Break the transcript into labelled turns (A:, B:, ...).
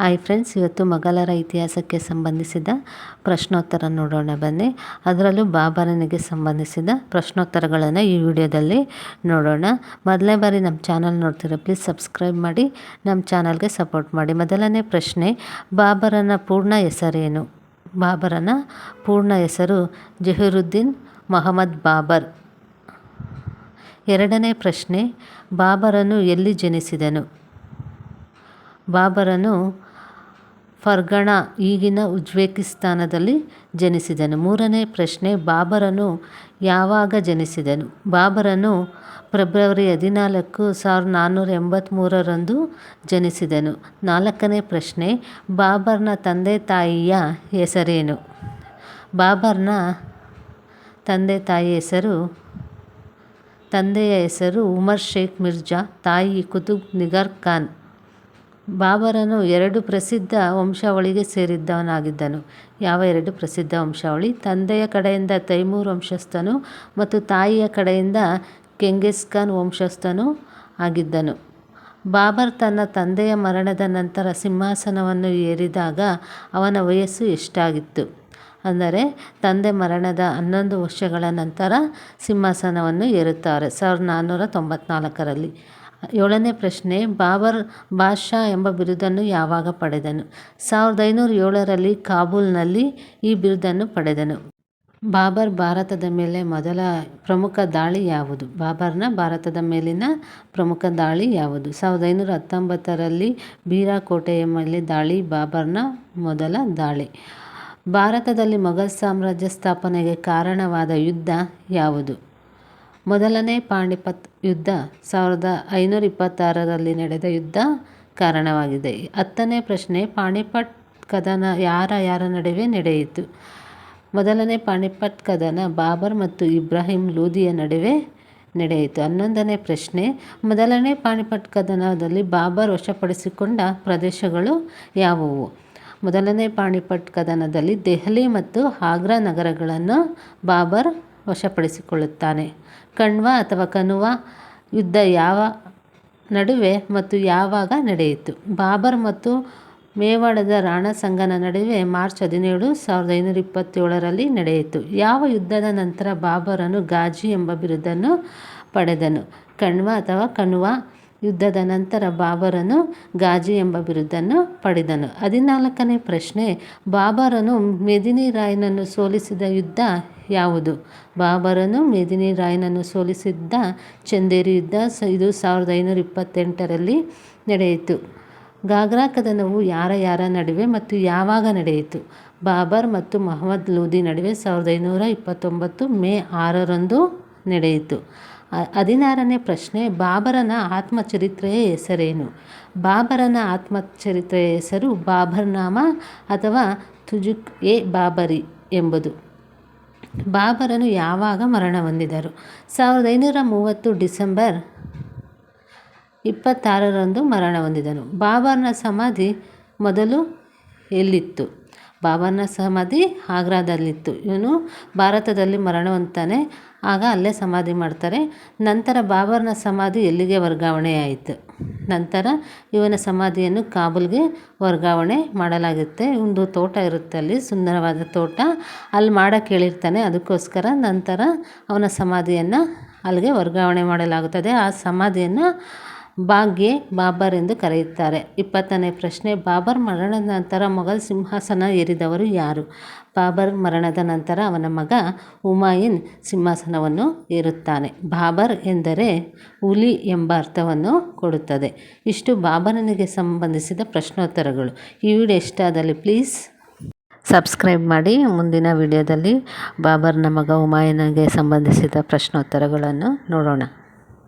A: Hi friends, ಇವತ್ತು ಮೊಘಲರ ಇತಿಹಾಸಕ್ಕೆ ಸಂಬಂಧಿಸಿದ ಪ್ರಶ್ನೋತ್ತರ ನೋಡೋಣ ಬನ್ನಿ. ಅದರಲ್ಲೂ ಬಾಬರನಿಗೆ ಸಂಬಂಧಿಸಿದ ಪ್ರಶ್ನೋತ್ತರಗಳನ್ನು ಈ ವಿಡಿಯೋದಲ್ಲಿ ನೋಡೋಣ. ಮೊದಲನೇ ಬಾರಿ ನಮ್ಮ ಚಾನಲ್ ನೋಡ್ತೀರ ಪ್ಲೀಸ್ ಸಬ್ಸ್ಕ್ರೈಬ್ ಮಾಡಿ, ನಮ್ಮ ಚಾನಲ್ಗೆ ಸಪೋರ್ಟ್ ಮಾಡಿ. ಮೊದಲನೇ ಪ್ರಶ್ನೆ, ಬಾಬರನ ಪೂರ್ಣ ಹೆಸರೇನು? ಬಾಬರನ ಪೂರ್ಣ ಹೆಸರು ಜಹೀರುದ್ದೀನ್ ಮೊಹಮ್ಮದ್ ಬಾಬರ್. ಎರಡನೇ ಪ್ರಶ್ನೆ, ಬಾಬರನು ಎಲ್ಲಿ ಜನಿಸಿದನು? ಬಾಬರನು ಫರ್ಗಣ ಈಗಿನ ಉಜ್ಬೇಕಿಸ್ತಾನದಲ್ಲಿ ಜನಿಸಿದನು. ಮೂರನೇ ಪ್ರಶ್ನೆ, ಬಾಬರನು ಯಾವಾಗ ಜನಿಸಿದನು? ಬಾಬರನು ಫೆಬ್ರವರಿ ಹದಿನಾಲ್ಕು ಸಾವಿರದ ನಾನ್ನೂರ ಎಂಬತ್ತ್ಮೂರರಂದು ಜನಿಸಿದನು. ನಾಲ್ಕನೇ ಪ್ರಶ್ನೆ, ಬಾಬರ್ನ ತಂದೆ ತಾಯಿಯ ಹೆಸರೇನು? ಬಾಬರ್ನ ತಂದೆ ತಾಯಿ ಹೆಸರು, ತಂದೆಯ ಹೆಸರು ಉಮರ್ ಶೇಖ್ ಮಿರ್ಜಾ, ತಾಯಿ ಕುತುಬ್ ನಿಗರ್ ಖಾನ್. ಬಾಬರನು ಎರಡು ಪ್ರಸಿದ್ಧ ವಂಶಾವಳಿಗೆ ಸೇರಿದ್ದವನಾಗಿದ್ದನು. ಯಾವ ಎರಡು ಪ್ರಸಿದ್ಧ ವಂಶಾವಳಿ? ತಂದೆಯ ಕಡೆಯಿಂದ ತೈಮೂರ್ ವಂಶಸ್ಥನು ಮತ್ತು ತಾಯಿಯ ಕಡೆಯಿಂದ ಕೆಂಗೆಸ್ ಖಾನ್ ವಂಶಸ್ಥನು ಆಗಿದ್ದನು. ಬಾಬರ್ ತನ್ನ ತಂದೆಯ ಮರಣದ ನಂತರ ಸಿಂಹಾಸನವನ್ನು ಏರಿದಾಗ ಅವನ ವಯಸ್ಸು ಎಷ್ಟಾಗಿತ್ತು? ಅಂದರೆ ತಂದೆ ಮರಣದ ಹನ್ನೊಂದು ವರ್ಷಗಳ ನಂತರ ಸಿಂಹಾಸನವನ್ನು ಏರುತ್ತಾರೆ, ಸಾವಿರದ ನಾನ್ನೂರ ತೊಂಬತ್ನಾಲ್ಕರಲ್ಲಿ. ಏಳನೇ ಪ್ರಶ್ನೆ, ಬಾಬರ್ ಬಾದ್ಶಾ ಎಂಬ ಬಿರುದನ್ನು ಯಾವಾಗ ಪಡೆದನು? ಸಾವಿರದ ಐನೂರ ಏಳರಲ್ಲಿ ಕಾಬೂಲ್ನಲ್ಲಿ ಈ ಬಿರುದನ್ನು ಪಡೆದನು. ಬಾಬರ್ ಭಾರತದ ಮೇಲೆ ಮೊದಲ ಪ್ರಮುಖ ದಾಳಿ ಯಾವುದು? ಬಾಬರ್ನ ಭಾರತದ ಮೇಲಿನ ಪ್ರಮುಖ ದಾಳಿ ಯಾವುದು? ಸಾವಿರದ ಐನೂರ ಹತ್ತೊಂಬತ್ತರಲ್ಲಿ ಬೀರಾಕೋಟೆಯ ಮೇಲೆ ದಾಳಿ, ಬಾಬರ್ನ ಮೊದಲ ದಾಳಿ. ಭಾರತದಲ್ಲಿ ಮೊಘಲ್ ಸಾಮ್ರಾಜ್ಯ ಸ್ಥಾಪನೆಗೆ ಕಾರಣವಾದ ಯುದ್ಧ ಯಾವುದು? ಮೊದಲನೇ ಪಾಣಿಪತ್ ಯುದ್ಧ ಸಾವಿರದ ಐನೂರ ಇಪ್ಪತ್ತಾರರಲ್ಲಿ ನಡೆದ ಯುದ್ಧ ಕಾರಣವಾಗಿದೆ. ಹತ್ತನೇ ಪ್ರಶ್ನೆ ಪಾಣಿಪಟ್ ಕದನ ಯಾರ ಯಾರ ನಡುವೆ ನಡೆಯಿತು? ಮೊದಲನೇ ಪಾಣಿಪಟ್ ಕದನ ಬಾಬರ್ ಮತ್ತು ಇಬ್ರಾಹಿಂ ಲೂದಿಯ ನಡುವೆ ನಡೆಯಿತು. ಹನ್ನೊಂದನೇ ಪ್ರಶ್ನೆ, ಮೊದಲನೇ ಪಾಣಿಪಟ್ ಕದನದಲ್ಲಿ ಬಾಬರ್ ವಶಪಡಿಸಿಕೊಂಡ ಪ್ರದೇಶಗಳು ಯಾವುವು? ಮೊದಲನೇ ಪಾಣಿಪಟ್ ಕದನದಲ್ಲಿ ದೆಹಲಿ ಮತ್ತು ಆಗ್ರಾ ನಗರಗಳನ್ನು ಬಾಬರ್ ವಶಪಡಿಸಿಕೊಳ್ಳುತ್ತಾನೆ. ಕಣ್ವ ಅಥವಾ ಕನುವ ಯುದ್ಧ ಯಾವ ನಡುವೆ ಮತ್ತು ಯಾವಾಗ ನಡೆಯಿತು? ಬಾಬರ್ ಮತ್ತು ಮೇವಾಡದ ರಾಣಾ ಸಂಗನ ನಡುವೆ ಮಾರ್ಚ್ ಹದಿನೇಳು, ಸಾವಿರದ ಐನೂರ ಇಪ್ಪತ್ತೇಳರಲ್ಲಿ ನಡೆಯಿತು. ಯಾವ ಯುದ್ಧದ ನಂತರ ಬಾಬರನು ಗಾಜಿ ಎಂಬ ಬಿರುದನ್ನು ಪಡೆದನು. ಕಣ್ವ ಅಥವಾ ಕನುವಾ ಯುದ್ಧದ ನಂತರ ಬಾಬರನು ಗಾಜಿ ಎಂಬ ಬಿರುದನ್ನು ಪಡೆದನು. ಹದಿನಾಲ್ಕನೇ ಪ್ರಶ್ನೆ, ಬಾಬರನು ಮೆದಿನಿ ರಾಯನನ್ನು ಸೋಲಿಸಿದ ಯುದ್ಧ ಯಾವುದು? ಬಾಬರನು ಮೆದಿನಿ ರಾಯ್ನನ್ನು ಸೋಲಿಸಿದ್ದ ಚಂದೇರಿ ಯುದ್ಧ ಇದು ಸಾವಿರದ ಐನೂರ ಇಪ್ಪತ್ತೆಂಟರಲ್ಲಿ ನಡೆಯಿತು. ಗಾಗ್ರಾ ಕದನವು ಯಾರ ಯಾರ ನಡುವೆ ಮತ್ತು ಯಾವಾಗ ನಡೆಯಿತು? ಬಾಬರ್ ಮತ್ತು ಮೊಹಮ್ಮದ್ ಲೂದಿ ನಡುವೆ ಸಾವಿರದ ಐನೂರ ಇಪ್ಪತ್ತೊಂಬತ್ತು ಮೇ ಆರರಂದು ನಡೆಯಿತು. ಹದಿನಾರನೇ ಪ್ರಶ್ನೆ, ಬಾಬರನ ಆತ್ಮಚರಿತ್ರೆಯ ಹೆಸರೇನು? ಬಾಬರನ ಆತ್ಮಚರಿತ್ರೆಯ ಹೆಸರು ಬಾಬರ್ನಾಮ ಅಥವಾ ತುಜುಕ್ ಎ ಬಾಬರಿ ಎಂಬುದು. ಬಾಬರನು ಯಾವಾಗ ಮರಣ ಹೊಂದಿದರು? ಸಾವಿರದ ಐನೂರ ಮೂವತ್ತು ಡಿಸೆಂಬರ್ ಇಪ್ಪತ್ತಾರರಂದು ಮರಣ ಹೊಂದಿದನು. ಬಾಬರ್ನ ಸಮಾಧಿ ಮೊದಲು ಎಲ್ಲಿತ್ತು? ಬಾಬರ್ನ ಸಮಾಧಿ ಆಗ್ರಾದಲ್ಲಿತ್ತು. ಇವನು ಭಾರತದಲ್ಲಿ ಮರಣ ಹೊಂದ್ತಾನೆ ಆಗ ಅಲ್ಲೇ ಸಮಾಧಿ ಮಾಡ್ತಾರೆ. ನಂತರ ಬಾಬರ್ನ ಸಮಾಧಿ ಎಲ್ಲಿಗೆ ವರ್ಗಾವಣೆ ಆಯಿತು ನಂತರ ಇವನ ಸಮಾಧಿಯನ್ನು ಕಾಬೂಲ್ಗೆ ವರ್ಗಾವಣೆ ಮಾಡಲಾಗುತ್ತೆ. ಒಂದು ತೋಟ ಇರುತ್ತೆ ಅಲ್ಲಿ, ಸುಂದರವಾದ ತೋಟ. ಅಲ್ಲಿ ಮಾಡೋಕ್ಕೆ ಹೇಳಿರ್ತಾನೆ ಅದಕ್ಕೋಸ್ಕರ ನಂತರ ಅವನ ಸಮಾಧಿಯನ್ನು ಅಲ್ಲಿಗೆ ವರ್ಗಾವಣೆ ಮಾಡಲಾಗುತ್ತದೆ. ಆ ಸಮಾಧಿಯನ್ನು ಬಾಗ್ಗೆ ಬಾಬರ್ ಎಂದು ಕರೆಯುತ್ತಾರೆ. ಇಪ್ಪತ್ತನೇ ಪ್ರಶ್ನೆ, ಬಾಬರ್ ಮರಣದ ನಂತರ ಮೊಘಲ್ ಸಿಂಹಾಸನ ಏರಿದವರು ಯಾರು? ಬಾಬರ್ ಮರಣದ ನಂತರ ಅವನ ಮಗ ಹುಮಾಯೂನ್ ಸಿಂಹಾಸನವನ್ನು ಏರುತ್ತಾನೆ. ಬಾಬರ್ ಎಂದರೆ ಹುಲಿ ಎಂಬ ಅರ್ಥವನ್ನು ಕೊಡುತ್ತದೆ. ಇಷ್ಟು ಬಾಬರನಿಗೆ ಸಂಬಂಧಿಸಿದ ಪ್ರಶ್ನೋತ್ತರಗಳು. ಈ ವಿಡಿಯೋ ಇಷ್ಟ ಆದಲ್ಲಿ ಪ್ಲೀಸ್ ಸಬ್ಸ್ಕ್ರೈಬ್ ಮಾಡಿ. ಮುಂದಿನ ವಿಡಿಯೋದಲ್ಲಿ ಬಾಬರ್ನ ಮಗ ಉಮಾಯನಿಗೆ ಸಂಬಂಧಿಸಿದ ಪ್ರಶ್ನೋತ್ತರಗಳನ್ನು ನೋಡೋಣ.